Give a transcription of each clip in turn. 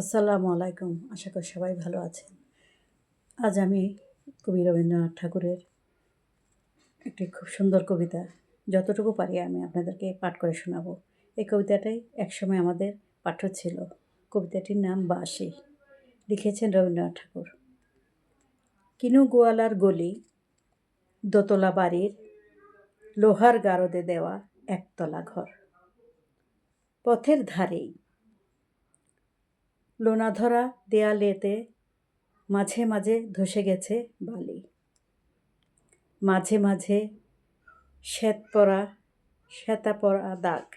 আসসালামু আলাইকুম। আশা করি সবাই ভালো আছেন। আজ আমি কবি রবীন্দ্রনাথ ঠাকুরের একটি খুব সুন্দর কবিতা, যতটুকু পারি আমি আপনাদেরকে পাঠ করে শোনাবো। এই কবিতাটাই একসময় আমাদের পাঠ্য ছিল। কবিতাটির নাম বাসি লিখেছেন রবীন্দ্রনাথ ঠাকুর। কিনু গোয়ালার গলি, দোতলা বাড়ির লোহার গারদে দেওয়া একতলা ঘর। পথের ধারেই লোনাধরা দেয়ালেতে মাঝে মাঝে ধসে গেছে বালি। মাঝে মাঝে শ্বেত পরা শ্বেতা পরা দাগ।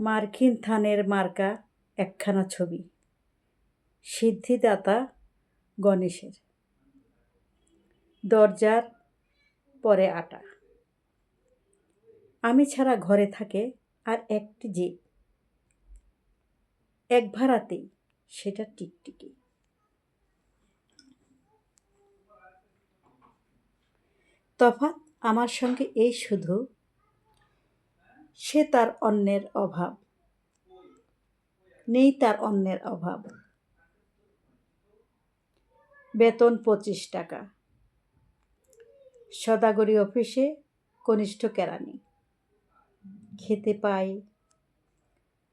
মার্কিন থানের মার্কা একখানা ছবি। সিদ্ধিদাতা গণেশের। দরজার পরে আটা। আমি ছাড়া ঘরে থাকে আর একটি জিপ এক ভাড়াতেই, সেটা টিকটিকি তফাৎ আমার সঙ্গে এই শুধু, সে তার অন্যের অভাব। নেই তার অন্যের অভাব। বেতন পঁচিশ টাকা। সদাগরি অফিসে কনিষ্ঠ কেরানি খেতে পাই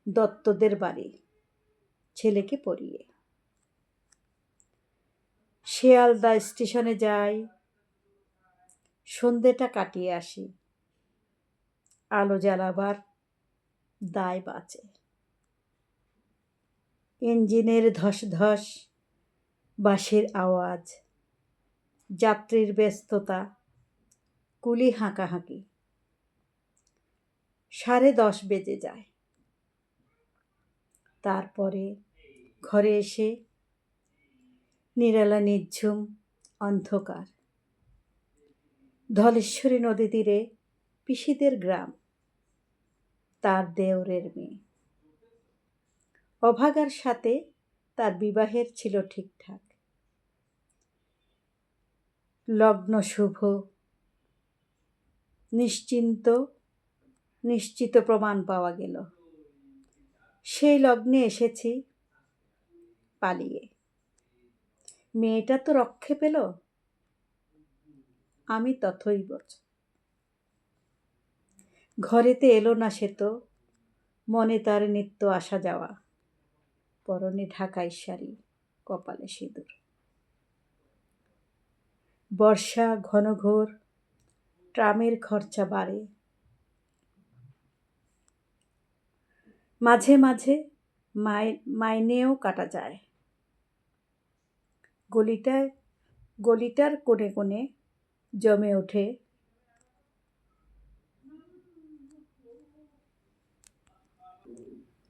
দত্তদের বাড়ি। ছেলেকে পড়িয়ে শিয়ালদা স্টেশনে যাই, সন্ধেটা কাটিয়ে আসি। আলো জ্বালাবার দায় বাঁচে। ইঞ্জিনের ধস ধস বাঁশির আওয়াজ, যাত্রীর ব্যস্ততা, কুলি হাঁকাহাঁকি। সাড়ে দশ বেজে যায়। তারপরে ঘরে এসে নিরালা নিঝুম অন্ধকার। ধলেশ্বরী নদী তীরে পিসিদের গ্রাম, তার দেওরের মেয়ে। অভাগার সাথে তার বিবাহের ছিল ঠিকঠাক। লগ্ন শুভ, নিশ্চিন্ত, নিশ্চিত প্রমাণ পাওয়া গেল। সেই লগ্নে এসেছি পালিয়ে। মেয়েটা তো রক্ষে পেল? আমি তথই বচ ঘরেতে এলো না সে তো, মনে তার নিত্য আসা যাওয়া। পরনে ঢাকাই শাড়ি কপালে সিঁদুর। বর্ষা ঘনঘোর, ট্রামের খরচা বাড়ে। মাঝে মাঝে মাই, মাইনেও কাটা যায়। গলিটায় গলিটার কোণে কোণে জমে ওঠে।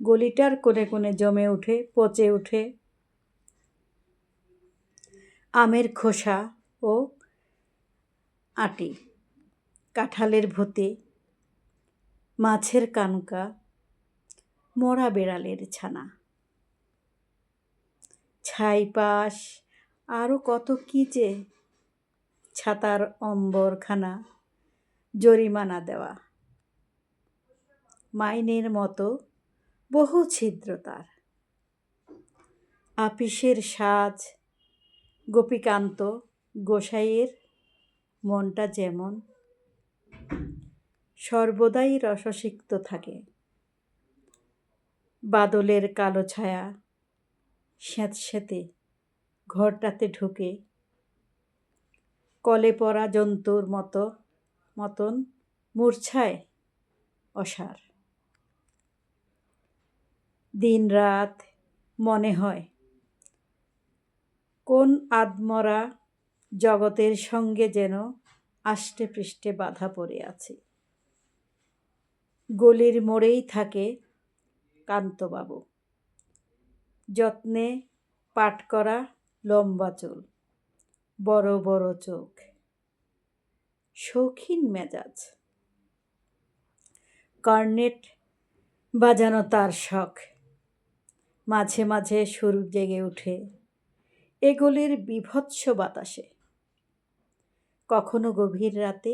গলিটার কোণে কোণে জমে ওঠে, পচে ওঠে। আমের খোসা ও আটি, কাঁঠালের ভতে, মাছের কানকা। মরা বেড়ালের ছানা। ছাই পাশ আরও কত কী যে ছাতার অম্বরখানা, জরিমানা দেওয়া। মাইনের মতো বহু ছিদ্র তার। আপিসের সাজ, গোপীকান্ত গোসাইয়ের মনটা যেমন সর্বদাই রসসিক্ত থাকে। বাদলের কালো ছায়া। স্যাঁতস্যাঁতে ঘরটাতে ঢুকে। কলে পড়া জন্তুর মতো, মতন মূর্ছায় অসার। দিন রাত মনে হয়, কোন আদমরা জগতের সঙ্গে যেন আষ্টে পৃষ্ঠে বাধা পড়ে আছে। গলির মোড়েই থাকে কান্তবাবু যত্নে পাট করা লম্বা চুল, বড় বড় চোখ, শৌখিন মেজাজ। কর্নেট বাজানো তার শখ। মাঝে মাঝে সুর জেগে ওঠে এগুলির বিভৎস বাতাসে। কখনো গভীর রাতে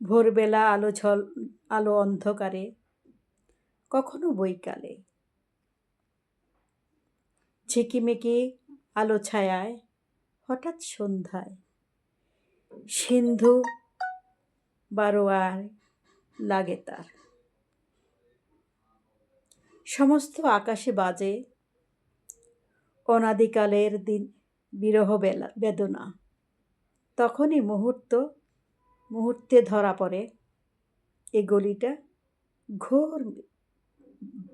ভোরবেলা আলো ঝল, আলো অন্ধকারে কখনো বৈকালে। ঝিকিমিকি আলো ছায়ায় হঠাৎ সন্ধ্যায়। সিন্ধু বারোয়ার লাগে তার। সমস্ত আকাশে বাজে অনাদিকালের দিন বিরহ বেলা, বেদনা। তখনই মুহূর্ত, মুহূর্তে ধরা পড়ে এ গলিটা ঘোর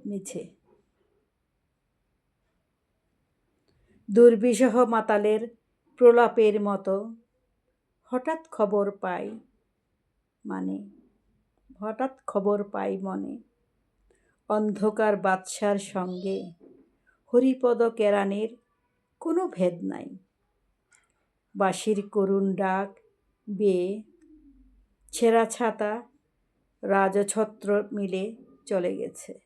মিছে। দুর্বিষহ মাতালের প্রলাপের মতো হঠাৎ খবর পাই মানে হঠাৎ খবর পাই মনে। অন্ধকার বাদশার সঙ্গে হরিপদ কেরানির কোনো ভেদ নাই। বাঁশির করুণ ডাক বেয়ে ছেঁড়া ছাতা রাজছত্র মিলে চলে গেছে।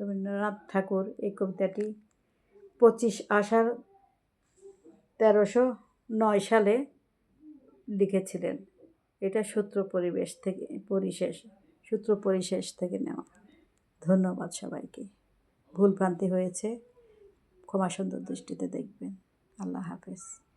রবীন্দ্রনাথ ঠাকুর এই কবিতাটি পঁচিশ আষাঢ় তেরোশো নয় সালে লিখেছিলেন। এটা সূত্র পরিবেশ থেকে, পরিশেষ, সূত্র পরিশেষ থেকে নেওয়া। ধন্যবাদ সবাইকে। ভুলভ্রান্তি হয়েছে ক্ষমা সুন্দর দৃষ্টিতে দেখবেন। আল্লাহ হাফেজ।